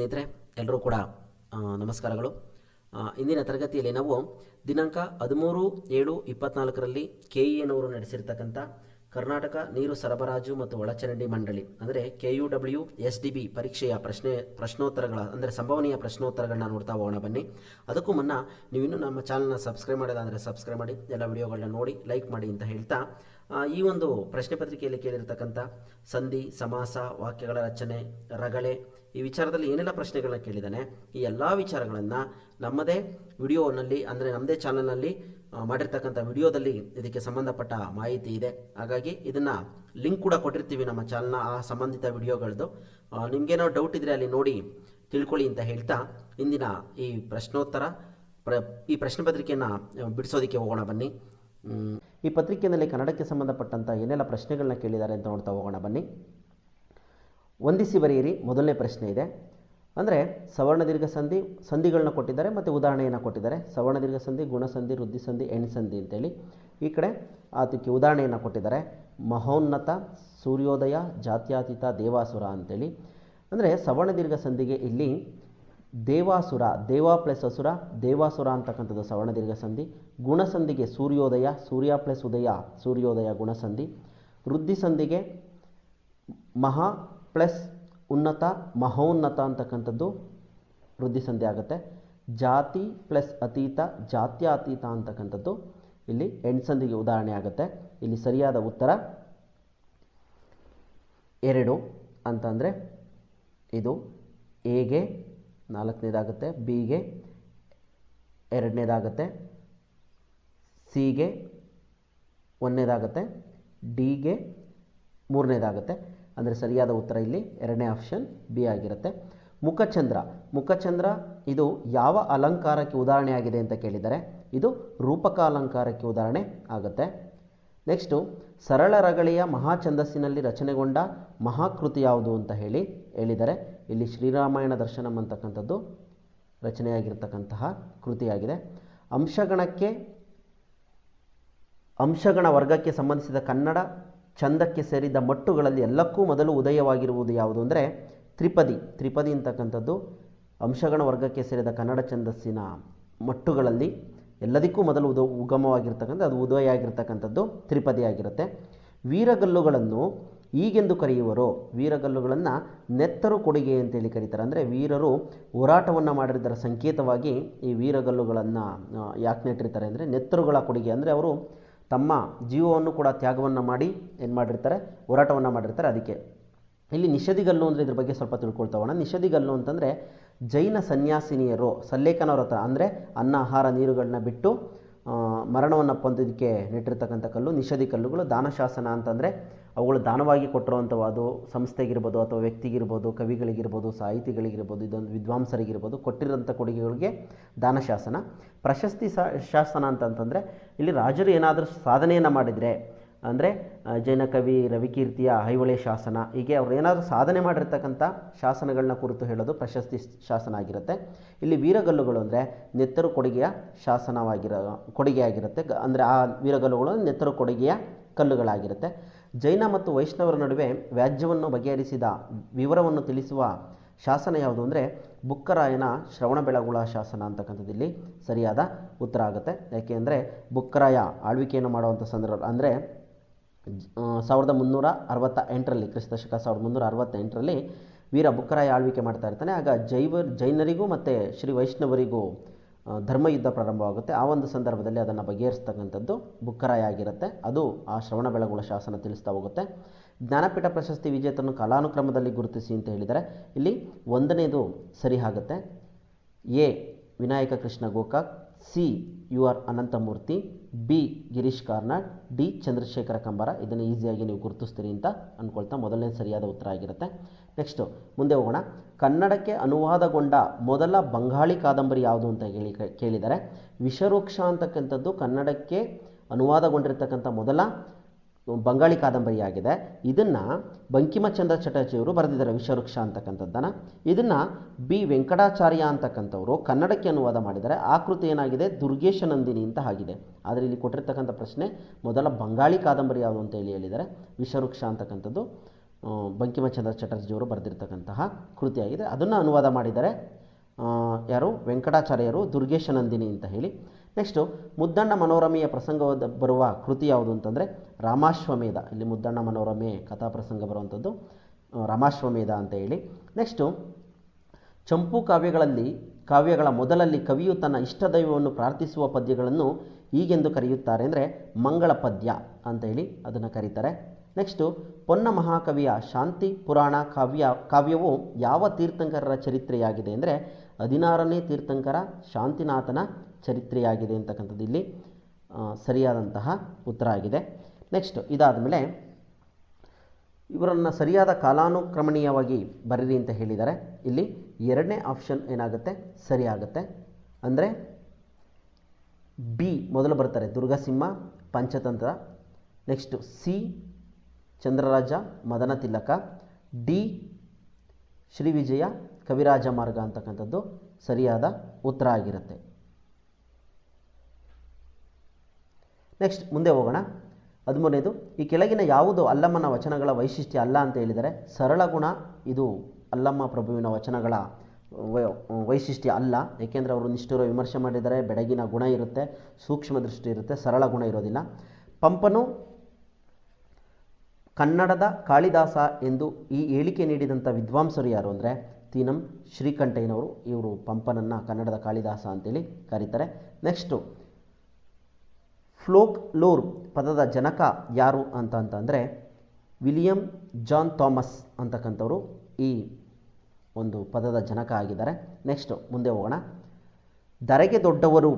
ಸ್ನೇಹಿತರೆ ಎಲ್ಲರೂ ಕೂಡ ನಮಸ್ಕಾರಗಳು. ಇಂದಿನ ತರಗತಿಯಲ್ಲಿ ನಾವು ದಿನಾಂಕ ಹದಿಮೂರು ಏಳು ಇಪ್ಪತ್ನಾಲ್ಕರಲ್ಲಿ ಕೆ ಇ ಎನವರು ನಡೆಸಿರ್ತಕ್ಕಂಥ ಕರ್ನಾಟಕ ನೀರು ಸರಬರಾಜು ಮತ್ತು ಒಳಚರಂಡಿ ಮಂಡಳಿ, ಅಂದರೆ K U W S D B ಪರೀಕ್ಷೆಯ ಪ್ರಶ್ನೆ, ಪ್ರಶ್ನೋತ್ತರಗಳ, ಅಂದರೆ ಸಂಭವನೀಯ ಪ್ರಶ್ನೋತ್ತರಗಳನ್ನ ನೋಡ್ತಾ ಹೋಗೋಣ ಬನ್ನಿ. ಅದಕ್ಕೂ ಮುನ್ನ ನೀವು ಇನ್ನೂ ನಮ್ಮ ಚಾನಲ್ನ ಸಬ್ಸ್ಕ್ರೈಬ್ ಮಾಡೋದಾದರೆ ಸಬ್ಸ್ಕ್ರೈಬ್ ಮಾಡಿ, ಎಲ್ಲ ವಿಡಿಯೋಗಳನ್ನ ನೋಡಿ ಲೈಕ್ ಮಾಡಿ ಅಂತ ಹೇಳ್ತಾ ಈ ಒಂದು ಪ್ರಶ್ನೆ ಪತ್ರಿಕೆಯಲ್ಲಿ ಕೇಳಿರ್ತಕ್ಕಂಥ ಸಂಧಿ, ಸಮಾಸ, ವಾಕ್ಯಗಳ ರಚನೆ, ರಗಳೆ, ಈ ವಿಚಾರದಲ್ಲಿ ಏನೆಲ್ಲ ಪ್ರಶ್ನೆಗಳನ್ನ ಕೇಳಿದ್ದಾನೆ, ಈ ಎಲ್ಲ ವಿಚಾರಗಳನ್ನು ನಮ್ಮದೇ ವಿಡಿಯೋನಲ್ಲಿ ಅಂದರೆ ನಮ್ಮದೇ ಚಾನಲ್ನಲ್ಲಿ ಮಾಡಿರ್ತಕ್ಕಂಥ ವಿಡಿಯೋದಲ್ಲಿ ಇದಕ್ಕೆ ಸಂಬಂಧಪಟ್ಟ ಮಾಹಿತಿ ಇದೆ. ಹಾಗಾಗಿ ಇದನ್ನು ಲಿಂಕ್ ಕೂಡ ಕೊಟ್ಟಿರ್ತೀವಿ ನಮ್ಮ ಚಾನಲ್ನ, ಆ ಸಂಬಂಧಿತ ವಿಡಿಯೋಗಳದ್ದು ನಿಮಗೇನೋ ಡೌಟ್ ಇದ್ದರೆ ಅಲ್ಲಿ ನೋಡಿ ತಿಳ್ಕೊಳ್ಳಿ ಅಂತ ಹೇಳ್ತಾ ಇಂದಿನ ಈ ಪ್ರಶ್ನೋತ್ತರ ಪ್ರ, ಈ ಪ್ರಶ್ನೆ ಪತ್ರಿಕೆಯನ್ನು ಬಿಡಿಸೋದಕ್ಕೆ ಹೋಗೋಣ ಬನ್ನಿ. ಈ ಪತ್ರಿಕೆಯಲ್ಲಿ ಕನ್ನಡಕ್ಕೆ ಸಂಬಂಧಪಟ್ಟಂಥ ಏನೆಲ್ಲ ಪ್ರಶ್ನೆಗಳನ್ನ ಕೇಳಿದ್ದಾರೆ ಅಂತ ನೋಡ್ತಾ ಹೋಗೋಣ, ಬನ್ನಿ. ವಂದಿಸಿ ಬರೆಯಿರಿ, ಮೊದಲನೇ ಪ್ರಶ್ನೆ ಇದೆ. ಅಂದರೆ ಸವರ್ಣ ದೀರ್ಘ ಸಂಧಿ, ಸಂಧಿಗಳನ್ನ ಕೊಟ್ಟಿದ್ದಾರೆ ಮತ್ತು ಉದಾಹರಣೆಯನ್ನು ಕೊಟ್ಟಿದ್ದಾರೆ. ಸವರ್ಣ ದೀರ್ಘ ಸಂಧಿ ಗುಣಸಂಧಿ ವೃದ್ಧಿ ಸಂಧಿ, ಎಣ್ ಸಂಧಿ ಅಂತೇಳಿ. ಈ ಕಡೆ ಅದಕ್ಕೆ ಉದಾಹರಣೆಯನ್ನು ಕೊಟ್ಟಿದ್ದಾರೆ. ಮಹೋನ್ನತ, ಸೂರ್ಯೋದಯ, ಜಾತ್ಯಾತೀತ, ದೇವಾಸುರ ಅಂತೇಳಿ. ಅಂದರೆ ಸವರ್ಣ ದೀರ್ಘ ಸಂಧಿಗೆ ಇಲ್ಲಿ ದೇವಾಸುರ ದೇವ ಪ್ಲಸ್ ಅಸುರ ದೇವಾಸುರ ಅಂತಕ್ಕಂಥದ್ದು ಸವರ್ಣ ದೀರ್ಘ ಸಂಧಿ, ಗುಣಸಂಧಿಗೆ ಸೂರ್ಯೋದಯ ಸೂರ್ಯ ಪ್ಲಸ್ ಉದಯ ಸೂರ್ಯೋದಯ ಗುಣಸಂಧಿ ವೃದ್ಧಿ ಸಂಧಿಗೆ ಮಹಾ ಪ್ಲಸ್ ಉನ್ನತ, ಮಹೋನ್ನತ ಅಂತಕ್ಕಂಥದ್ದು ವೃದ್ಧಿ ಸಂಧಿ ಆಗುತ್ತೆ. ಜಾತಿ ಪ್ಲಸ್ ಅತೀತ, ಜಾತ್ಯಾತೀತ ಅಂತಕ್ಕಂಥದ್ದು ಇಲ್ಲಿ ಎಣ್ಸಂಧಿಗೆ ಉದಾಹರಣೆ ಆಗುತ್ತೆ. ಇಲ್ಲಿ ಸರಿಯಾದ ಉತ್ತರ ಎರಡು ಅಂತಂದರೆ ಇದು ಎಗೆ ನಾಲ್ಕನೇದಾಗುತ್ತೆ ಬಿಗೆ ಎರಡನೇದಾಗುತ್ತೆ ಸಿಗೆ ಒಂದನೇದಾಗುತ್ತೆ ಡಿಗೆ ಮೂರನೇದಾಗುತ್ತೆ. ಅಂದರೆ ಸರಿಯಾದ ಉತ್ತರ ಇಲ್ಲಿ ಎರಡನೇ ಆಪ್ಷನ್ ಬಿ ಆಗಿರುತ್ತೆ. ಮುಖಚಂದ್ರ. ಮುಖಚಂದ್ರ ಇದು ಯಾವ ಅಲಂಕಾರಕ್ಕೆ ಉದಾಹರಣೆಯಾಗಿದೆ ಅಂತ ಕೇಳಿದರೆ ಇದು ರೂಪಕ ಅಲಂಕಾರಕ್ಕೆ ಉದಾಹರಣೆ ಆಗುತ್ತೆ. ನೆಕ್ಸ್ಟು ಸರಳ ರಗಳಿಯ ಮಹಾಛಂದಸ್ಸಿನಲ್ಲಿ ರಚನೆಗೊಂಡ ಮಹಾಕೃತಿ ಯಾವುದು ಅಂತ ಹೇಳಿ ಹೇಳಿದರೆ, ಇಲ್ಲಿ ಶ್ರೀರಾಮಾಯಣ ದರ್ಶನಂ ಅಂತಕ್ಕಂಥದ್ದು ರಚನೆಯಾಗಿರ್ತಕ್ಕಂತಹ ಕೃತಿಯಾಗಿದೆ. ಅಂಶಗಣಕ್ಕೆ, ಅಂಶಗಣ ವರ್ಗಕ್ಕೆ ಸಂಬಂಧಿಸಿದ ಕನ್ನಡ ಛಂದಕ್ಕೆ ಸೇರಿದ ಮಟ್ಟುಗಳಲ್ಲಿ ಎಲ್ಲಕ್ಕೂ ಮೊದಲು ಉದಯವಾಗಿರುವುದು ಯಾವುದು ಅಂದರೆ, ತ್ರಿಪದಿ. ತ್ರಿಪದಿ ಅಂತಕ್ಕಂಥದ್ದು ಅಂಶಗಣ ವರ್ಗಕ್ಕೆ ಸೇರಿದ ಕನ್ನಡ ಛಂದಸ್ಸಿನ ಮಟ್ಟುಗಳಲ್ಲಿ ಎಲ್ಲದಕ್ಕೂ ಮೊದಲು ಉದ, ಉಗಮವಾಗಿರ್ತಕ್ಕಂಥ, ಅದು ಉದಯ ಆಗಿರ್ತಕ್ಕಂಥದ್ದು ತ್ರಿಪದಿ ಆಗಿರುತ್ತೆ ವೀರಗಲ್ಲುಗಳನ್ನು ಈಗೆಂದು ಕರೆಯುವರು, ವೀರಗಲ್ಲುಗಳನ್ನು ನೆತ್ತರು ಕೊಡುಗೆ ಅಂತೇಳಿ ಕರೀತಾರೆ. ಅಂದರೆ ವೀರರು ಹೋರಾಟವನ್ನು ಮಾಡಿದ್ದರ ಸಂಕೇತವಾಗಿ ಈ ವೀರಗಲ್ಲುಗಳನ್ನು ಯಾಕೆ ನೆಟ್ಟಿರ್ತಾರೆ ಅಂದರೆ ನೆತ್ತರುಗಳ ಕೊಡುಗೆ. ಅಂದರೆ ಅವರು ತಮ್ಮ ಜೀವವನ್ನು ಕೂಡ ತ್ಯಾಗವನ್ನು ಮಾಡಿ ಏನು ಮಾಡಿರ್ತಾರೆ, ಹೋರಾಟವನ್ನು ಮಾಡಿರ್ತಾರೆ. ಅದಕ್ಕೆ ಇಲ್ಲಿ ನಿಷಧಿಗಲ್ಲು ಅಂದರೆ ಇದ್ರ ಬಗ್ಗೆ ಸ್ವಲ್ಪ ತಿಳ್ಕೊಳ್ತಾ ಹೋಗೋಣ. ನಿಷದಿಗಲ್ಲು ಅಂತಂದರೆ ಜೈನ ಸನ್ಯಾಸಿನಿಯರು ಸಲ್ಲೇಖನವ್ರ ಹತ್ರ, ಅಂದರೆ ಅನ್ನ, ಆಹಾರ ನೀರುಗಳನ್ನ ಬಿಟ್ಟು ಮರಣವನ್ನು ಹೊಂದೋದಕ್ಕೆ ನೆಟ್ಟಿರ್ತಕ್ಕಂಥ ಕಲ್ಲು ನಿಷದಿ ಕಲ್ಲುಗಳು, ದಾನಶಾಸನ ಅಂತಂದರೆ ಅವುಗಳು ದಾನವಾಗಿ ಕೊಟ್ಟಿರುವಂಥವು ಅದು ಸಂಸ್ಥೆಗಿರ್ಬೋದು ಅಥವಾ ವ್ಯಕ್ತಿಗಿರ್ಬೋದು, ಕವಿಗಳಿಗಿರ್ಬೋದು, ಸಾಹಿತಿಗಳಿಗಿರ್ಬೋದು, ಇದೊಂದು ವಿದ್ವಾಂಸರಿಗಿರ್ಬೋದು ಕೊಟ್ಟಿರೋಂಥ ಕೊಡುಗೆಗಳಿಗೆ ದಾನಶಾಸನ. ಪ್ರಶಸ್ತಿ ಶಾಸನ ಅಂತಂತಂದರೆ ಇಲ್ಲಿ ರಾಜರು ಏನಾದರೂ ಸಾಧನೆಯನ್ನು ಮಾಡಿದರೆ ಅಂದರೆ ಜೈನ ಕವಿ ರವಿಕೀರ್ತಿಯ ಐಹೊಳೆ ಶಾಸನ, ಹೀಗೆ ಅವ್ರು ಏನಾದರೂ ಸಾಧನೆ ಮಾಡಿರ್ತಕ್ಕಂಥ ಶಾಸನಗಳನ್ನ ಕುರಿತು ಹೇಳೋದು ಪ್ರಶಸ್ತಿ ಶಾಸನ ಆಗಿರುತ್ತೆ. ಇಲ್ಲಿ ವೀರಗಲ್ಲುಗಳು ಅಂದರೆ ನೆತ್ತರು ಕೊಡುಗೆಯ ಶಾಸನವಾಗಿರೋ ಕೊಡುಗೆ ಆಗಿರುತ್ತೆ ಅಂದರೆ ಆ ವೀರಗಲ್ಲುಗಳು ನೆತ್ತರು ಕೊಡುಗೆಯ ಕಲ್ಲುಗಳಾಗಿರುತ್ತೆ. ಜೈನ ಮತ್ತು ವೈಷ್ಣವರ ನಡುವೆ ವ್ಯಾಜ್ಯವನ್ನು ಬಗೆಹರಿಸಿದ ವಿವರವನ್ನು ತಿಳಿಸುವ ಶಾಸನ ಯಾವುದು ಅಂದರೆ, ಬುಕ್ಕರಾಯನ ಶ್ರವಣಬೆಳಗುಳ ಶಾಸನ ಅಂತಕ್ಕಂಥದ್ದು ಇಲ್ಲಿ ಸರಿಯಾದ ಉತ್ತರ ಆಗುತ್ತೆ. ಯಾಕೆ ಅಂದರೆ, ಬುಕ್ಕರಾಯ ಆಳ್ವಿಕೆಯನ್ನು ಮಾಡುವಂಥ ಸಂದರ್ಭ, ಅಂದರೆ ಸಾವಿರದ ಮುನ್ನೂರ ಅರವತ್ತ ಎಂಟರಲ್ಲಿ, ಕ್ರಿಸ್ತ ಶಕ ಸಾವಿರದ ಮುನ್ನೂರ ಅರವತ್ತೆಂಟರಲ್ಲಿ ವೀರ ಬುಕ್ಕರಾಯ ಆಳ್ವಿಕೆ ಮಾಡ್ತಾ ಇರ್ತಾನೆ. ಆಗ ಜೈವ, ಜೈನರಿಗೂ ಮತ್ತು ಶ್ರೀ ವೈಷ್ಣವರಿಗೂ ಧರ್ಮಯುದ್ಧ ಪ್ರಾರಂಭವಾಗುತ್ತೆ. ಆ ಒಂದು ಸಂದರ್ಭದಲ್ಲಿ ಅದನ್ನು ಬಗೆಹರಿಸ್ತಕ್ಕಂಥದ್ದು ಬುಕ್ಕರಾಯ ಆಗಿರುತ್ತೆ. ಅದು ಆ ಶ್ರವಣ ಬೆಳಗುಳ ಶಾಸನ ತಿಳಿಸ್ತಾ ಹೋಗುತ್ತೆ. ಜ್ಞಾನಪೀಠ ಪ್ರಶಸ್ತಿ ವಿಜೇತನ ಕಾಲಾನುಕ್ರಮದಲ್ಲಿ ಗುರುತಿಸಿ ಅಂತ ಹೇಳಿದರೆ ಇಲ್ಲಿ ಒಂದನೇದು ಸರಿ ಆಗುತ್ತೆ A. Vinayaka Krishna Gokak, C. U. R. Ananthamurthy B Girish Karnad, D Chandrashekhara Kambara. ಇದನ್ನು ಈಸಿಯಾಗಿ ನೀವು ಗುರುತಿಸ್ತೀರಿ ಅಂತ ಅಂದ್ಕೊಳ್ತಾ ಮೊದಲನೇ ಸರಿಯಾದ ಉತ್ತರ ಆಗಿರುತ್ತೆ. ನೆಕ್ಸ್ಟು ಮುಂದೆ ಹೋಗೋಣ. ಕನ್ನಡಕ್ಕೆ ಅನುವಾದಗೊಂಡ ಮೊದಲ ಬಂಗಾಳಿ ಕಾದಂಬರಿ ಯಾವುದು ಅಂತ ಹೇಳಿ ಕೇಳಿದರೆ ವಿಷವೃಕ್ಷ ಅಂತಕ್ಕಂಥದ್ದು ಕನ್ನಡಕ್ಕೆ ಅನುವಾದಗೊಂಡಿರ್ತಕ್ಕಂಥ ಮೊದಲ ಬಂಗಾಳಿ ಕಾದಂಬರಿಯಾಗಿದೆ. ಇದನ್ನು ಬಂಕಿಮಚಂದ್ರ ಚಟರ್ಜಿಯವರು ಬರೆದಿದ್ದಾರೆ ವಿಷವೃಕ್ಷ ಅಂತಕ್ಕಂಥದ್ದನ್ನು. ಇದನ್ನು ಬಿ. ವೆಂಕಟಾಚಾರ್ಯ ಅಂತಕ್ಕಂಥವರು ಕನ್ನಡಕ್ಕೆ ಅನುವಾದ ಮಾಡಿದ್ದಾರೆ. ಆ ಕೃತಿ ಏನಾಗಿದೆ? ದುರ್ಗೇಶ ನಂದಿನಿ ಅಂತ ಆಗಿದೆ. ಆದರೆ ಇಲ್ಲಿ ಕೊಟ್ಟಿರ್ತಕ್ಕಂಥ ಪ್ರಶ್ನೆ, ಮೊದಲ ಬಂಗಾಳಿ ಕಾದಂಬರಿ ಯಾವುದು ಅಂತ ಹೇಳಿ ಹೇಳಿದ್ದಾರೆ. ವಿಷವೃಕ್ಷ ಅಂತಕ್ಕಂಥದ್ದು ಬಂಕಿಮಚಂದ್ರ ಚಟರ್ಜಿಯವರು ಬರೆದಿರ್ತಕ್ಕಂತಹ ಕೃತಿಯಾಗಿದೆ ಅದನ್ನು ಅನುವಾದ ಮಾಡಿದ್ದಾರೆ ಯಾರು? ವೆಂಕಟಾಚಾರ್ಯರು ದುರ್ಗೇಶ ನಂದಿನಿ ಅಂತ ಹೇಳಿ. ನೆಕ್ಸ್ಟು ಮುದ್ದಣ್ಣ ಮನೋರಮೆಯ ಪ್ರಸಂಗವಾದ ಬರುವ ಕೃತಿ ಯಾವುದು ಅಂತಂದರೆ ರಾಮಾಶ್ವಮೇಧ. ಇಲ್ಲಿ ಮುದ್ದಣ್ಣ ಮನೋರಮೆ ಕಥಾ ಪ್ರಸಂಗ ಬರುವಂಥದ್ದು ರಾಮಾಶ್ವಮೇಧ ಅಂತ ಹೇಳಿ. ನೆಕ್ಸ್ಟು ಚಂಪು ಕಾವ್ಯಗಳಲ್ಲಿ, ಕಾವ್ಯಗಳ ಮೊದಲಲ್ಲಿ ಕವಿಯು ತನ್ನ ಇಷ್ಟದೈವವನ್ನು ಪ್ರಾರ್ಥಿಸುವ ಪದ್ಯಗಳನ್ನು ಈಗೆಂದು ಕರೆಯುತ್ತಾರೆ ಅಂದರೆ ಮಂಗಳ ಪದ್ಯ ಅಂತ ಹೇಳಿ ಅದನ್ನು ಕರೀತಾರೆ. ನೆಕ್ಸ್ಟು ಪೊನ್ನ ಮಹಾಕವಿಯ ಶಾಂತಿ ಪುರಾಣ ಕಾವ್ಯ, ಕಾವ್ಯವು ಯಾವ ತೀರ್ಥಂಕರರ ಚರಿತ್ರೆಯಾಗಿದೆ ಅಂದರೆ ಹದಿನಾರನೇ ತೀರ್ಥಂಕರ ಶಾಂತಿನಾಥನ ಚರಿತ್ರೆಯಾಗಿದೆ ಅಂತಕ್ಕಂಥದ್ದು ಇಲ್ಲಿ ಸರಿಯಾದಂತಹ ಉತ್ತರ ಆಗಿದೆ. ನೆಕ್ಸ್ಟ್ ಇದಾದ ಮೇಲೆ ಇವರನ್ನು ಸರಿಯಾದ ಕಾಲಾನುಕ್ರಮಣೀಯವಾಗಿ ಬರೀರಿ ಅಂತ ಹೇಳಿದ್ದಾರೆ. ಇಲ್ಲಿ ಎರಡನೇ ಆಪ್ಷನ್ ಏನಾಗುತ್ತೆ? ಸರಿಯಾಗುತ್ತೆ. ಅಂದರೆ ಬಿ ಮೊದಲು ಬರ್ತಾರೆ, Durgasimha, Panchatantra. Next C Chandraraja, Madana Tilaka. D Shri ವಿಜಯ, ಕವಿರಾಜ ಮಾರ್ಗ ಅಂತಕ್ಕಂಥದ್ದು ಸರಿಯಾದ ಉತ್ತರ ಆಗಿರುತ್ತೆ. ನೆಕ್ಸ್ಟ್ ಮುಂದೆ ಹೋಗೋಣ. ಹದಿಮೂರನೇದು, ಈ ಕೆಳಗಿನ ಯಾವುದು ಅಲ್ಲಮ್ಮನ ವಚನಗಳ ವೈಶಿಷ್ಟ್ಯ ಅಲ್ಲ ಅಂತ ಹೇಳಿದರೆ ಸರಳ ಗುಣ ಇದು ಅಲ್ಲಮ್ಮ ಪ್ರಭುವಿನ ವಚನಗಳ ವೈಶಿಷ್ಟ್ಯ ಅಲ್ಲ. ಏಕೆಂದರೆ ಅವರು ನಿಷ್ಠೂರ ವಿಮರ್ಶೆ ಮಾಡಿದ್ದಾರೆ ಬೆಡಗಿನ ಗುಣ ಇರುತ್ತೆ, ಸೂಕ್ಷ್ಮ ದೃಷ್ಟಿ ಇರುತ್ತೆ, ಸರಳ ಗುಣ ಇರೋದಿಲ್ಲ. ಪಂಪನು ಕನ್ನಡದ ಕಾಳಿದಾಸ ಎಂದು ಈ ಹೇಳಿಕೆ ನೀಡಿದಂಥ ವಿದ್ವಾಂಸರು ಯಾರು ಅಂದರೆ ತೀನಂ ಶ್ರೀಕಂಠಯ್ಯನವರು. ಇವರು ಪಂಪನನ್ನು ಕನ್ನಡದ ಕಾಳಿದಾಸ ಅಂತೇಳಿ ಕರೀತಾರೆ. ನೆಕ್ಸ್ಟು ಫ್ಲೋಕ್ ಲೋರ್ ಪದದ ಜನಕ ಯಾರು ಅಂತ ಅಂತಂದರೆ ವಿಲಿಯಂ ಜಾನ್ ಥಾಮಸ್ ಅಂತಕ್ಕಂಥವರು ಈ ಒಂದು ಪದದ ಜನಕ ಆಗಿದ್ದಾರೆ. ನೆಕ್ಸ್ಟು ಮುಂದೆ ಹೋಗೋಣ. ದರೆಗೆ ದೊಡ್ಡವರು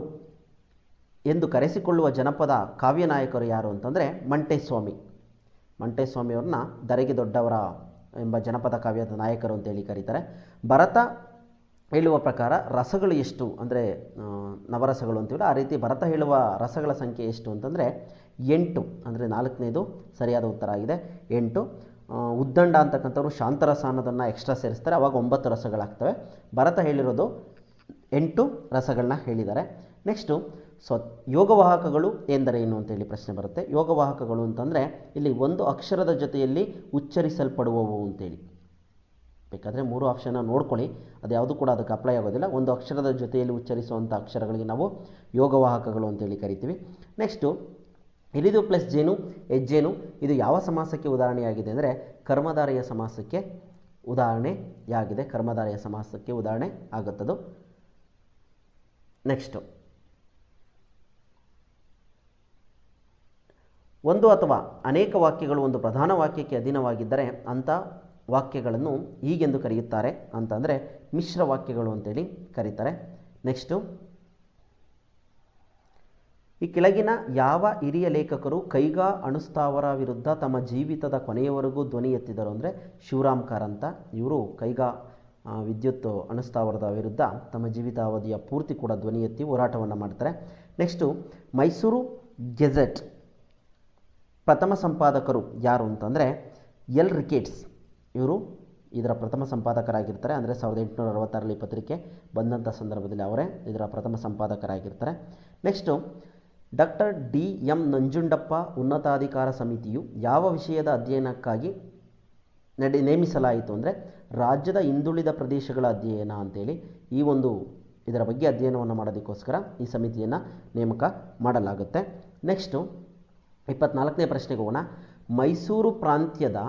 ಎಂದು ಕರೆಸಿಕೊಳ್ಳುವ ಜನಪದ ಕಾವ್ಯ ನಾಯಕರು ಯಾರು ಅಂತಂದರೆ ಮಂಟೇಸ್ವಾಮಿ. ಮಂಟೇಸ್ವಾಮಿಯವ್ರನ್ನ ದರೆಗೆ ದೊಡ್ಡವರ ಎಂಬ ಜನಪದ ಕಾವ್ಯದ ನಾಯಕರು ಅಂತೇಳಿ ಕರೀತಾರೆ. ಭರತ ಹೇಳುವ ಪ್ರಕಾರ ರಸಗಳು ಎಷ್ಟು? ಅಂದರೆ ನವರಸಗಳು ಅಂತೀವಲ್ಲ ಆ ರೀತಿ ಭರತ ಹೇಳುವ ರಸಗಳ ಸಂಖ್ಯೆ ಎಷ್ಟು ಅಂತಂದರೆ ಎಂಟು. ಅಂದರೆ ನಾಲ್ಕನೇದು ಸರಿಯಾದ ಉತ್ತರ ಆಗಿದೆ. ಎಂಟು. ಉದ್ದಂಡ ಅಂತಕ್ಕಂಥವ್ರು ಶಾಂತರಸ ಅನ್ನೋದನ್ನು ಎಕ್ಸ್ಟ್ರಾ ಸೇರಿಸ್ತಾರೆ. ಅವಾಗ ಒಂಬತ್ತು ರಸಗಳಾಗ್ತವೆ. ಭರತ ಹೇಳಿರೋದು ಎಂಟು ರಸಗಳನ್ನ ಹೇಳಿದ್ದಾರೆ. ನೆಕ್ಸ್ಟು ಸ್ವ ಯೋಗವಾಹಕಗಳು ಎಂದರೇನು ಅಂತೇಳಿ ಪ್ರಶ್ನೆ ಬರುತ್ತೆ. ಯೋಗವಾಹಕಗಳು ಅಂತಂದರೆ ಇಲ್ಲಿ ಒಂದು ಅಕ್ಷರದ ಜೊತೆಯಲ್ಲಿ ಉಚ್ಚರಿಸಲ್ಪಡುವವು ಅಂತೇಳಿ ಬೇಕಾದರೆ ಮೂರು ಆಪ್ಷನ್ನ ನೋಡ್ಕೊಳ್ಳಿ. ಅದು ಯಾವುದು ಕೂಡ ಅದಕ್ಕೆ ಅಪ್ಲೈ ಆಗೋದಿಲ್ಲ. ಒಂದು ಅಕ್ಷರದ ಜೊತೆಯಲ್ಲಿ ಉಚ್ಚರಿಸುವಂಥ ಅಕ್ಷರಗಳಿಗೆ ನಾವು ಯೋಗವಾಹಕಗಳು ಅಂತೇಳಿ ಕರಿತೀವಿ. ನೆಕ್ಸ್ಟು ಇರಿದು ಪ್ಲಸ್ ಜೇನು, ಹೆಜ್ಜೇನು, ಇದು ಯಾವ ಸಮಾಸಕ್ಕೆ ಉದಾಹರಣೆಯಾಗಿದೆ ಅಂದರೆ ಕರ್ಮಧಾರೆಯ ಸಮಾಸಕ್ಕೆ ಉದಾಹರಣೆಯಾಗಿದೆ ಕರ್ಮಧಾರೆಯ ಸಮಾಸಕ್ಕೆ ಉದಾಹರಣೆ ಆಗುತ್ತದು. ನೆಕ್ಸ್ಟು ಒಂದು ಅಥವಾ ಅನೇಕ ವಾಕ್ಯಗಳು ಒಂದು ಪ್ರಧಾನ ವಾಕ್ಯಕ್ಕೆ ಅಧೀನವಾಗಿದ್ದರೆ ಅಂಥ ವಾಕ್ಯಗಳನ್ನು ಹೀಗೆಂದು ಕರೆಯುತ್ತಾರೆ ಅಂತಂದರೆ ಮಿಶ್ರ ವಾಕ್ಯಗಳು ಅಂತೇಳಿ ಕರೀತಾರೆ. ನೆಕ್ಸ್ಟು ಈ ಕೆಳಗಿನ ಯಾವ ಹಿರಿಯ ಲೇಖಕರು ಕೈಗಾ ಅಣುಸ್ಥಾವರ ವಿರುದ್ಧ ತಮ್ಮ ಜೀವಿತದ ಕೊನೆಯವರೆಗೂ ಧ್ವನಿ ಎತ್ತಿದರು ಅಂದರೆ ಶಿವರಾಮ್ ಕಾರಂತ ಇವರು ಕೈಗಾ ವಿದ್ಯುತ್ ಅಣುಸ್ಥಾವರದ ವಿರುದ್ಧ ತಮ್ಮ ಜೀವಿತಾವಧಿಯ ಪೂರ್ತಿ ಕೂಡ ಧ್ವನಿ ಎತ್ತಿ ಹೋರಾಟವನ್ನು ಮಾಡ್ತಾರೆ. Next Mysuru gazette. ಪ್ರಥಮ ಸಂಪಾದಕರು ಯಾರು ಅಂತಂದರೆ ಎಲ್ ರಿಕೆಟ್ಸ್. ಇವರು ಇದರ ಪ್ರಥಮ ಸಂಪಾದಕರಾಗಿರ್ತಾರೆ. ಅಂದರೆ ಸಾವಿರದ ಎಂಟುನೂರ ಅರವತ್ತಾರರಲ್ಲಿ ಪತ್ರಿಕೆ ಬಂದಂಥ ಸಂದರ್ಭದಲ್ಲಿ ಅವರೇ ಇದರ ಪ್ರಥಮ ಸಂಪಾದಕರಾಗಿರ್ತಾರೆ. Next doctor D M Nanjundappa ಉನ್ನತಾಧಿಕಾರ ಸಮಿತಿಯು ಯಾವ ವಿಷಯದ ಅಧ್ಯಯನಕ್ಕಾಗಿ ನಡೆ, ನೇಮಿಸಲಾಯಿತು ಅಂದರೆ ರಾಜ್ಯದ ಹಿಂದುಳಿದ ಪ್ರದೇಶಗಳ ಅಧ್ಯಯನ ಅಂತೇಳಿ ಈ ಒಂದು ಇದರ ಬಗ್ಗೆ ಅಧ್ಯಯನವನ್ನು ಮಾಡೋದಕ್ಕೋಸ್ಕರ ಈ ಸಮಿತಿಯನ್ನು ನೇಮಕ ಮಾಡಲಾಗುತ್ತೆ. ನೆಕ್ಸ್ಟು ಇಪ್ಪತ್ನಾಲ್ಕನೇ ಪ್ರಶ್ನೆಗೆ ಹೋಗೋಣ. ಮೈಸೂರು ಪ್ರಾಂತ್ಯದ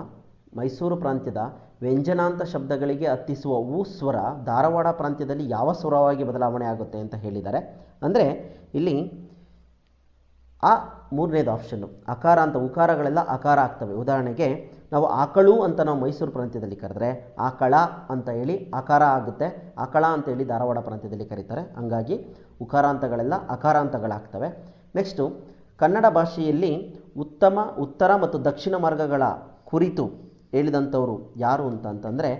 ಮೈಸೂರು ಪ್ರಾಂತ್ಯದ ವ್ಯಂಜನಾಂತ ಶಬ್ದಗಳಿಗೆ ಅತ್ತಿಸುವ ಉ ಸ್ವರ ಧಾರವಾಡ ಪ್ರಾಂತ್ಯದಲ್ಲಿ ಯಾವ ಸ್ವರವಾಗಿ ಬದಲಾವಣೆ ಆಗುತ್ತೆ ಅಂತ ಹೇಳಿದ್ದಾರೆ. ಅಂದರೆ ಇಲ್ಲಿ ಆ ಮೂರನೇದು ಆಪ್ಷನ್ನು, ಅಕಾರ ಅಂತ ಉಕಾರಗಳೆಲ್ಲ ಅಕಾರ ಆಗ್ತವೆ. ಉದಾಹರಣೆಗೆ ನಾವು ಆಕಳು ಅಂತ ನಾವು ಮೈಸೂರು ಪ್ರಾಂತ್ಯದಲ್ಲಿ ಕರೆದ್ರೆ ಆಕಳ ಅಂತ ಹೇಳಿ ಆಕಾರ ಆಗುತ್ತೆ. ಆಕಳ ಅಂತ ಹೇಳಿ ಧಾರವಾಡ ಪ್ರಾಂತ್ಯದಲ್ಲಿ ಕರೀತಾರೆ. ಹಂಗಾಗಿ ಉಕಾರಾಂತಗಳೆಲ್ಲ ಅಕಾರಾಂತಗಳಾಗ್ತವೆ. ನೆಕ್ಸ್ಟು ಕನ್ನಡ ಭಾಷೆಯಲ್ಲಿ ಉತ್ತಮ, ಉತ್ತರ ಮತ್ತು ದಕ್ಷಿಣ ಮಾರ್ಗಗಳ ಕುರಿತು ಹೇಳಿದಂಥವರು ಯಾರು ಅಂತ ಅಂತಂದರೆ,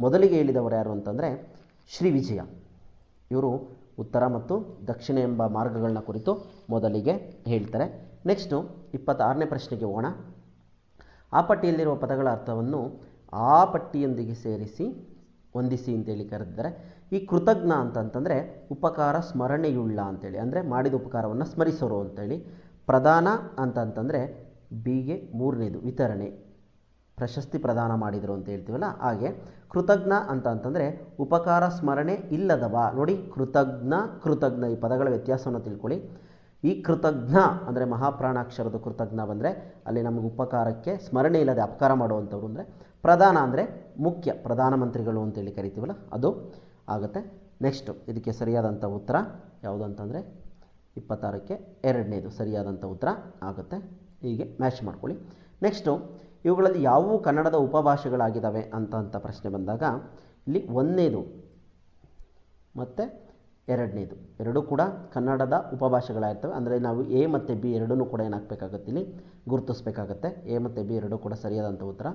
ಮೊದಲಿಗೆ ಹೇಳಿದವರು ಯಾರು ಅಂತಂದರೆ ಶ್ರೀ ವಿಜಯ. ಇವರು ಉತ್ತರ ಮತ್ತು ದಕ್ಷಿಣ ಎಂಬ ಮಾರ್ಗಗಳನ್ನ ಕುರಿತು ಮೊದಲಿಗೆ ಹೇಳ್ತಾರೆ. ನೆಕ್ಸ್ಟು ಇಪ್ಪತ್ತಾರನೇ ಪ್ರಶ್ನೆಗೆ ಹೋಗೋಣ. ಆ ಪಟ್ಟಿಯಲ್ಲಿರುವ ಪದಗಳ ಅರ್ಥವನ್ನು ಆ ಪಟ್ಟಿಯೊಂದಿಗೆ ಸೇರಿಸಿ, ಹೊಂದಿಸಿ ಅಂತೇಳಿ ಕರೆದಿದ್ದಾರೆ. ಈ ಕೃತಜ್ಞ ಅಂತಂತಂದರೆ ಉಪಕಾರ ಸ್ಮರಣೆಯುಳ್ಳ ಅಂತೇಳಿ, ಅಂದರೆ ಮಾಡಿದ ಉಪಕಾರವನ್ನು ಸ್ಮರಿಸೋರು ಅಂತೇಳಿ. ಪ್ರಧಾನ ಅಂತಂತಂದರೆ ಬಿಗೆ ಮೂರನೇದು ವಿತರಣೆ. ಪ್ರಶಸ್ತಿ ಪ್ರದಾನ ಮಾಡಿದರು ಅಂತ ಹೇಳ್ತೀವಲ್ಲ, ಹಾಗೆ ಕೃತಜ್ಞ ಅಂತ ಅಂತಂದರೆ ಉಪಕಾರ, ಸ್ಮರಣೆ ಇಲ್ಲದವ. ನೋಡಿ, ಕೃತಜ್ಞ ಕೃತಜ್ಞ ಈ ಪದಗಳ ವ್ಯತ್ಯಾಸವನ್ನು ತಿಳ್ಕೊಳ್ಳಿ. ಈ ಕೃತಜ್ಞ ಅಂದರೆ ಮಹಾಪ್ರಾಣಾಕ್ಷರದ ಕೃತಜ್ಞ ಬಂದರೆ ಅಲ್ಲಿ ನಮಗೆ ಉಪಕಾರಕ್ಕೆ ಸ್ಮರಣೆ ಇಲ್ಲದೆ ಅಪಕಾರ ಮಾಡುವಂಥವ್ರು ಅಂದರೆ ಪ್ರಧಾನ ಅಂದರೆ ಮುಖ್ಯ ಪ್ರಧಾನಮಂತ್ರಿಗಳು ಅಂತೇಳಿ ಕರಿತೀವಲ್ಲ, ಅದು ಆಗುತ್ತೆ. ನೆಕ್ಸ್ಟು ಇದಕ್ಕೆ ಸರಿಯಾದಂಥ ಉತ್ತರ ಯಾವುದು ಅಂತಂದರೆ ಇಪ್ಪತ್ತಾರಕ್ಕೆ ಎರಡನೇದು ಸರಿಯಾದಂಥ ಉತ್ತರ ಆಗುತ್ತೆ. ಹೀಗೆ ಮ್ಯಾಚ್ ಮಾಡ್ಕೊಳ್ಳಿ. ನೆಕ್ಸ್ಟು ಇವುಗಳಲ್ಲಿ ಯಾವುವು ಕನ್ನಡದ ಉಪಭಾಷೆಗಳಾಗಿದ್ದಾವೆ ಅಂತ ಅಂತ ಪ್ರಶ್ನೆ ಬಂದಾಗ, ಇಲ್ಲಿ ಒಂದನೇದು ಮತ್ತು ಎರಡನೇದು. ಎರಡೂ ಕೂಡ ಕನ್ನಡದ ಉಪಭಾಷೆಗಳಾಗಿರ್ತವೆ ಅಂದರೆ ನಾವು ಎ ಮತ್ತು ಬಿ ಎರಡೂ ಕೂಡ ಏನಾಗಬೇಕಾಗತ್ತೆ ಇಲ್ಲಿ? ಗುರುತಿಸ್ಬೇಕಾಗತ್ತೆ. ಎ ಮತ್ತು ಬಿ ಎರಡೂ ಕೂಡ ಸರಿಯಾದಂಥ ಉತ್ತರ.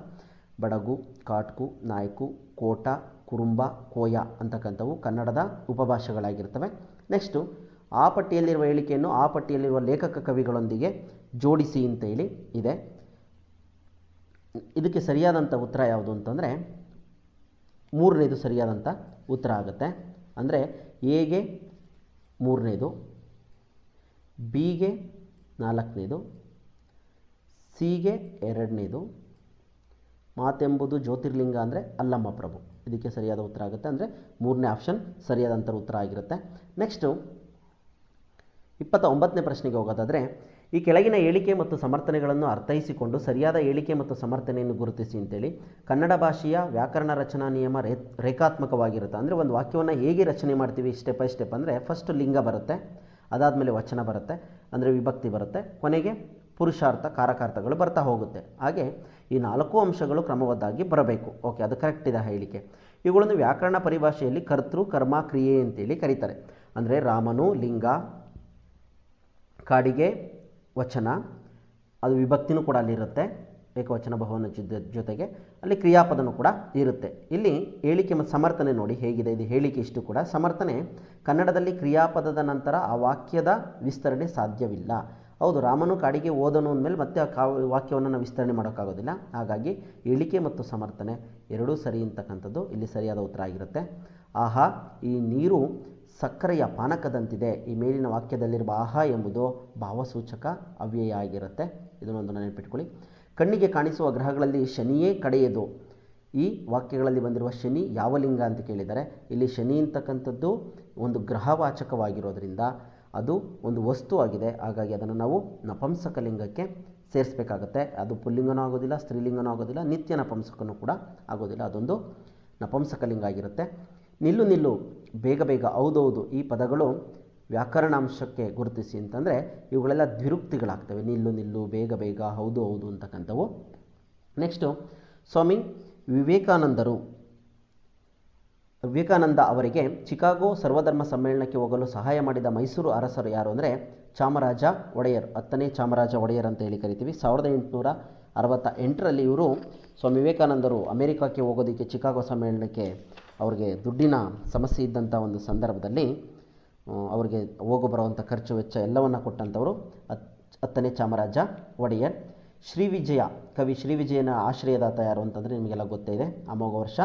ಬಡಗು, ಕಾಟ್ಕು, ನಾಯ್ಕು, ಕೋಟ, ಕುರುಂಬ, ಕೋಯ ಅಂತಕ್ಕಂಥವು ಕನ್ನಡದ ಉಪಭಾಷೆಗಳಾಗಿರ್ತವೆ. ನೆಕ್ಸ್ಟು, ಆ ಪಟ್ಟಿಯಲ್ಲಿರುವ ಹೇಳಿಕೆಯನ್ನು ಆ ಪಟ್ಟಿಯಲ್ಲಿರುವ ಲೇಖಕ ಕವಿಗಳೊಂದಿಗೆ ಜೋಡಿಸಿ ಅಂತೇಳಿ ಇದೆ. ಇದಕ್ಕೆ ಸರಿಯಾದಂಥ ಉತ್ತರ ಯಾವುದು ಅಂತಂದರೆ, ಮೂರನೇದು ಸರಿಯಾದಂಥ ಉತ್ತರ ಆಗುತ್ತೆ. ಅಂದರೆ ಎಗೆ ಮೂರನೇದು, ಬಿಗೆ ನಾಲ್ಕನೇದು, ಸಿಗೆ ಎರಡನೇದು, ಮಾತೆಂಬುದು ಜ್ಯೋತಿರ್ಲಿಂಗ ಅಂದರೆ ಅಲ್ಲಮ್ಮ ಪ್ರಭು. ಇದಕ್ಕೆ ಸರಿಯಾದ ಉತ್ತರ ಆಗುತ್ತೆ. ಅಂದರೆ ಮೂರನೇ ಆಪ್ಷನ್ ಸರಿಯಾದಂಥ ಉತ್ತರ ಆಗಿರುತ್ತೆ. ನೆಕ್ಸ್ಟು ಇಪ್ಪತ್ತ ಒಂಬತ್ತನೇ ಪ್ರಶ್ನೆಗೆ ಹೋಗೋದಾದರೆ ಈ ಕೆಳಗಿನ ಹೇಳಿಕೆ ಮತ್ತು ಸಮರ್ಥನೆಗಳನ್ನು ಅರ್ಥೈಸಿಕೊಂಡು ಸರಿಯಾದ ಹೇಳಿಕೆ ಮತ್ತು ಸಮರ್ಥನೆಯನ್ನು ಗುರುತಿಸಿ ಅಂತೇಳಿ ಕನ್ನಡ ಭಾಷೆಯ ವ್ಯಾಕರಣ ರಚನಾ ನಿಯಮ ರೇ ರೇಖಾತ್ಮಕವಾಗಿರುತ್ತೆ. ಅಂದರೆ ಒಂದು ವಾಕ್ಯವನ್ನು ಹೇಗೆ ರಚನೆ ಮಾಡ್ತೀವಿ ಸ್ಟೆಪ್ ಬೈ ಸ್ಟೆಪ್ ಅಂದರೆ ಫಸ್ಟ್ ಲಿಂಗ ಬರುತ್ತೆ, ಅದಾದಮೇಲೆ ವಚನ ಬರುತ್ತೆ, ಅಂದರೆ ವಿಭಕ್ತಿ ಬರುತ್ತೆ, ಕೊನೆಗೆ ಪುರುಷಾರ್ಥ, ಕಾರಕಾರ್ಥಗಳು ಬರ್ತಾ ಹೋಗುತ್ತೆ. ಹಾಗೆ ಈ ನಾಲ್ಕು ಅಂಶಗಳು ಕ್ರಮಬದ್ಧಾಗಿ ಬರಬೇಕು. ಓಕೆ ಅದು ಕರೆಕ್ಟ್ ಇದೆ ಹೇಳಿಕೆ. ಇವುಗಳನ್ನು ವ್ಯಾಕರಣ ಪರಿಭಾಷೆಯಲ್ಲಿ ಕರ್ತೃ, ಕರ್ಮ, ಕ್ರಿಯೆ ಅಂತೇಳಿ ಕರೀತಾರೆ. ಅಂದರೆ ರಾಮನು ಲಿಂಗ, ಕಾಡಿಗೆ ವಚನ, ಅದು ವಿಭಕ್ತಿನೂ ಕೂಡ ಅಲ್ಲಿರುತ್ತೆ ಏಕವಚನ ಬಹುವನ ಜೊತೆ, ಜೊತೆಗೆ ಅಲ್ಲಿ ಕ್ರಿಯಾಪದನೂ ಕೂಡ ಇರುತ್ತೆ. ಇಲ್ಲಿ ಹೇಳಿಕೆ ಮತ್ತು ಸಮರ್ಥನೆ ನೋಡಿ ಹೇಗಿದೆ, ಇದು ಹೇಳಿಕೆ ಇಷ್ಟು ಕೂಡ. ಸಮರ್ಥನೆ, ಕನ್ನಡದಲ್ಲಿ ಕ್ರಿಯಾಪದದ ನಂತರ ಆ ವಾಕ್ಯದ ವಿಸ್ತರಣೆ ಸಾಧ್ಯವಿಲ್ಲ. ಹೌದು, ರಾಮನು ಕಾಡಿಗೆ ಓದನು ಅಂದಮೇಲೆ ಮತ್ತೆ ಆ ಕಾ, ವಾಕ್ಯವನ್ನು ನಾವು ವಿಸ್ತರಣೆ ಮಾಡೋಕ್ಕಾಗೋದಿಲ್ಲ. ಹಾಗಾಗಿ ಹೇಳಿಕೆ ಮತ್ತು ಸಮರ್ಥನೆ ಎರಡೂ ಸರಿ ಅಂತಕ್ಕಂಥದ್ದು ಇಲ್ಲಿ ಸರಿಯಾದ ಉತ್ತರ ಆಗಿರುತ್ತೆ. ಆಹಾ, ಈ ನೀರು ಸಕ್ಕರೆಯ ಪಾನಕದಂತಿದೆ. ಈ ಮೇಲಿನ ವಾಕ್ಯದಲ್ಲಿರುವ ಆಹ ಎಂಬುದು ಭಾವಸೂಚಕ ಅವ್ಯಯ ಆಗಿರುತ್ತೆ ಇದನ್ನೊಂದು ನೆನಪಿಟ್ಕೊಳ್ಳಿ. ಕಣ್ಣಿಗೆ ಕಾಣಿಸುವ ಗ್ರಹಗಳಲ್ಲಿ ಶನಿಯೇ ಕಡೆಯದು. ಈ ವಾಕ್ಯಗಳಲ್ಲಿ ಬಂದಿರುವ ಶನಿ ಯಾವ ಲಿಂಗ ಅಂತ ಕೇಳಿದರೆ, ಇಲ್ಲಿ ಶನಿ ಅಂತಕ್ಕಂಥದ್ದು ಒಂದು ಗ್ರಹವಾಚಕವಾಗಿರೋದ್ರಿಂದ ಅದು ಒಂದು ವಸ್ತು ಆಗಿದೆ. ಹಾಗಾಗಿ ಅದನ್ನು ನಾವು ನಪಂಸಕ ಲಿಂಗಕ್ಕೆ ಸೇರಿಸಬೇಕಾಗತ್ತೆ. ಅದು ಪುಲ್ಲಿಂಗನೂ ಆಗೋದಿಲ್ಲ, ಸ್ತ್ರೀಲಿಂಗನೂ ಆಗೋದಿಲ್ಲ ನಿತ್ಯ ನಪಂಸಕನೂ ಕೂಡ ಆಗೋದಿಲ್ಲ. ಅದೊಂದು ನಪಂಸಕ ಲಿಂಗ ಆಗಿರುತ್ತೆ. ನಿಲ್ಲು ನಿಲ್ಲು, ಬೇಗ ಬೇಗ ಹೌದೌದು ಈ ಪದಗಳು ವ್ಯಾಕರಣಾಂಶಕ್ಕೆ ಗುರುತಿಸಿ ಅಂತಂದರೆ ಇವುಗಳೆಲ್ಲ ದ್ವಿರುಕ್ತಿಗಳಾಗ್ತವೆ. ನಿಲ್ಲು ನಿಲ್ಲು, ಬೇಗ ಬೇಗ ಹೌದು ಹೌದು ಅಂತಕ್ಕಂಥವು. ನೆಕ್ಸ್ಟು ಸ್ವಾಮಿ ವಿವೇಕಾನಂದರು, ವಿವೇಕಾನಂದ ಅವರಿಗೆ ಚಿಕಾಗೋ ಸರ್ವಧರ್ಮ ಸಮ್ಮೇಳನಕ್ಕೆ ಹೋಗಲು ಸಹಾಯ ಮಾಡಿದ ಮೈಸೂರು ಅರಸರು ಯಾರು ಅಂದರೆ ಚಾಮರಾಜ ಒಡೆಯರ್, ಹತ್ತನೇ ಚಾಮರಾಜ ಒಡೆಯರ್ ಅಂತ ಹೇಳಿ ಕರಿತೀವಿ. ಸಾವಿರದ ಎಂಟುನೂರ ಅರವತ್ತ ಎಂಟರಲ್ಲಿ ಇವರು ಸ್ವಾಮಿ ವಿವೇಕಾನಂದರು ಅಮೆರಿಕಕ್ಕೆ ಹೋಗೋದಕ್ಕೆ ಚಿಕಾಗೋ ಸಮ್ಮೇಳನಕ್ಕೆ ಅವ್ರಿಗೆ ದುಡ್ಡಿನ ಸಮಸ್ಯೆ ಇದ್ದಂಥ ಒಂದು ಸಂದರ್ಭದಲ್ಲಿ ಅವರಿಗೆ ಹೋಗು ಬರುವಂಥ ಖರ್ಚು ವೆಚ್ಚ ಎಲ್ಲವನ್ನು ಕೊಟ್ಟಂಥವರು ಹತ್ ಹತ್ತನೇ ಚಾಮರಾಜ ಒಡೆಯರ್. ಶ್ರೀ ವಿಜಯ, ಕವಿ ಶ್ರೀ ವಿಜಯನ ಆಶ್ರಯದಾತ ಯಾರು ಅಂತಂದರೆ ನಿಮಗೆಲ್ಲ ಗೊತ್ತೇ ಇದೆ. ಅಮೋಘ ವರ್ಷ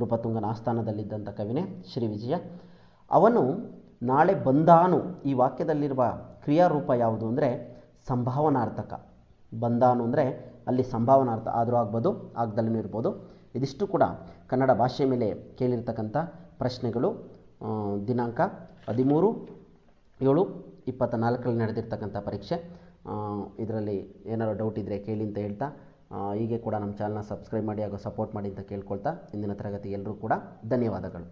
ನೃಪತುಂಗನ ಆಸ್ಥಾನದಲ್ಲಿದ್ದಂಥ ಕವಿನೇ ಶ್ರೀ ವಿಜಯ. ಅವನು ನಾಳೆ ಬಂದಾನು, ಈ ವಾಕ್ಯದಲ್ಲಿರುವ ಕ್ರಿಯಾರೂಪ ಯಾವುದು ಅಂದರೆ ಸಂಭಾವನಾರ್ಥಕ. ಬಂದಾನು ಅಂದರೆ ಅಲ್ಲಿ ಸಂಭಾವನಾರ್ಥ ಆದರೂ ಆಗ್ಬೋದು ಆಗ್ದಲ್ಲೂ ಇರ್ಬೋದು. ಇದಿಷ್ಟು ಕೂಡ ಕನ್ನಡ ಭಾಷೆ ಮೇಲೆ ಕೇಳಿರ್ತಕ್ಕಂಥ ಪ್ರಶ್ನೆಗಳು ದಿನಾಂಕ ಹದಿಮೂರು, ಏಳು ಇಪ್ಪತ್ತ ನಾಲ್ಕರಲ್ಲಿ ನಡೆದಿರ್ತಕ್ಕಂಥ ಪರೀಕ್ಷೆ. ಇದರಲ್ಲಿ ಏನಾದರೂ ಡೌಟ್ ಇದ್ದರೆ ಕೇಳಿ ಅಂತ ಹೇಳ್ತಾ ಹೀಗೆ ಕೂಡ ನಮ್ಮ ಚಾನಲ್ನ ಸಬ್ಸ್ಕ್ರೈಬ್ ಮಾಡಿ ಹಾಗೂ ಸಪೋರ್ಟ್ ಮಾಡಿ ಅಂತ ಕೇಳ್ಕೊಳ್ತಾ ಇಂದಿನ ತರಗತಿ ಎಲ್ಲರೂ ಕೂಡ ಧನ್ಯವಾದಗಳು.